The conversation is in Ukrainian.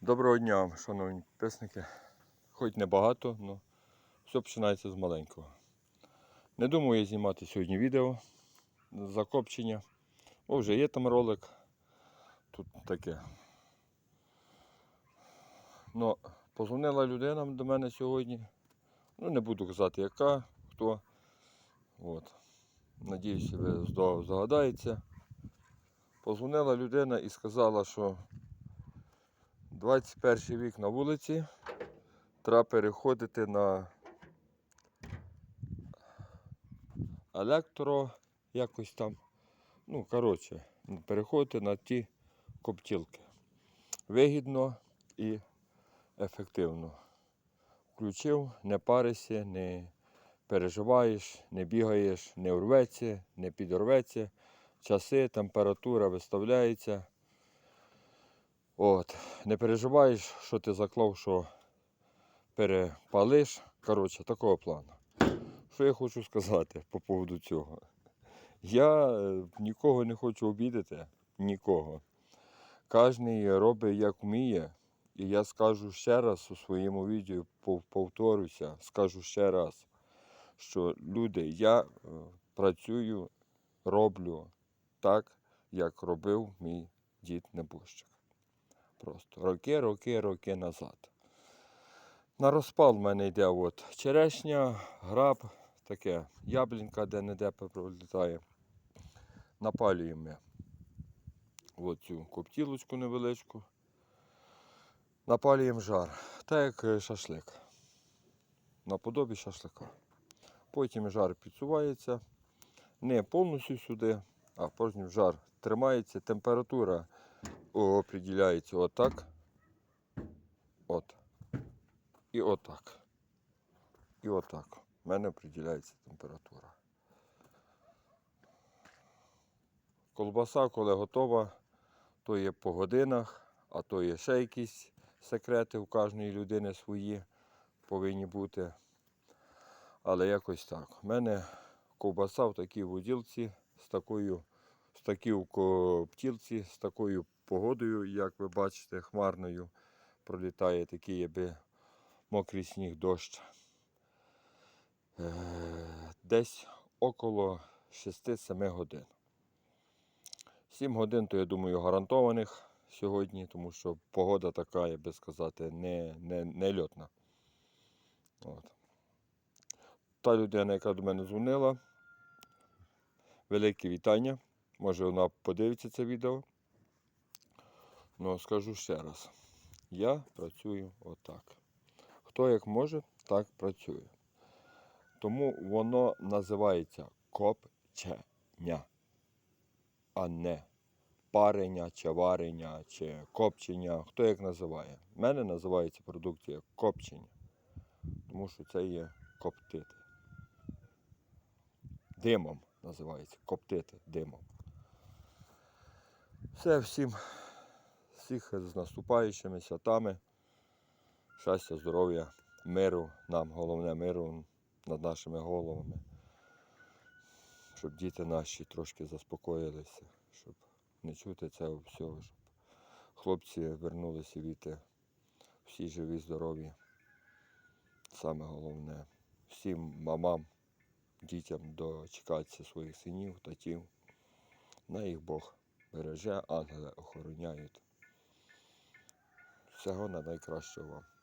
Доброго дня, шановні підписники. Хоч небагато, але все починається з маленького. Не думаю я знімати сьогодні відео закопчення. Бо вже є там ролик. Тут таке. Ну, позвонила людина до мене сьогодні. Ну, не буду казати, яка, хто. От. Надіюся, ви здо- здогадаєтеся. Позвонила людина і сказала, що 21 вік на вулиці. Треба переходити на електро якось там. Ну, коротше, переходити на ті коптілки. Вигідно і ефективно. Включив, не паришся, не переживаєш, не бігаєш, не урветься, не підорветься. Часи, температура виставляється. От. Не переживаєш, що ти заклав, що перепалиш. Коротше, такого плану. Що я хочу сказати по поводу цього? Я е, нікого не хочу обідати, нікого. Кожен робить як вміє. І я скажу ще раз у своєму відео, повторюся, скажу ще раз, що люди, я е, працюю, роблю так, як робив мій дід Небущик. Просто роки, роки, роки назад. На розпал в мене йде от черешня, граб, таке яблінка де-не-де пролітає. Напалюємо ми от цю коптілочку невеличку. Напалюємо жар, так як е, шашлик. Наподобі шашлика. Потім жар підсувається. Не повністю сюди, а потім жар тримається. Температура определяється отак. От. І отак. І отак. У мене определяється температура. Колбаса, коли готова, то є по годинах, а то є ще якісь секрети у кожної людини свої повинні бути. Але якось так. У мене ковбаса в такій воділці з такою, з такій в коптілці, з такою погодою, як ви бачите, хмарною пролітає такий якби мокрий сніг дощ. Е, Десь около 6-7 годин. 7 годин, то я думаю, гарантованих сьогодні, тому що погода така, я би сказати, не, не, не льотна. От. Та людина, яка до мене дзвонила, велике вітання. Може вона подивиться це відео. Ну, скажу ще раз. Я працюю отак. Хто як може, так працює. Тому воно називається копчення, а не парення, чи варення, чи копчення. Хто як називає. У мене називається продукція копчення. Тому що це є коптити. Димом називається. Коптити димом. Все всім, всіх з наступаючими святами. Щастя, здоров'я, миру, нам головне миру над нашими головами. Щоб діти наші трошки заспокоїлися, щоб не чути цього всього, щоб хлопці вернулися віти, всі живі, здорові. Саме головне, всім мамам, дітям дочекатися своїх синів, татів. На їх Бог береже, ангели охороняють. Всього на найкращого вам.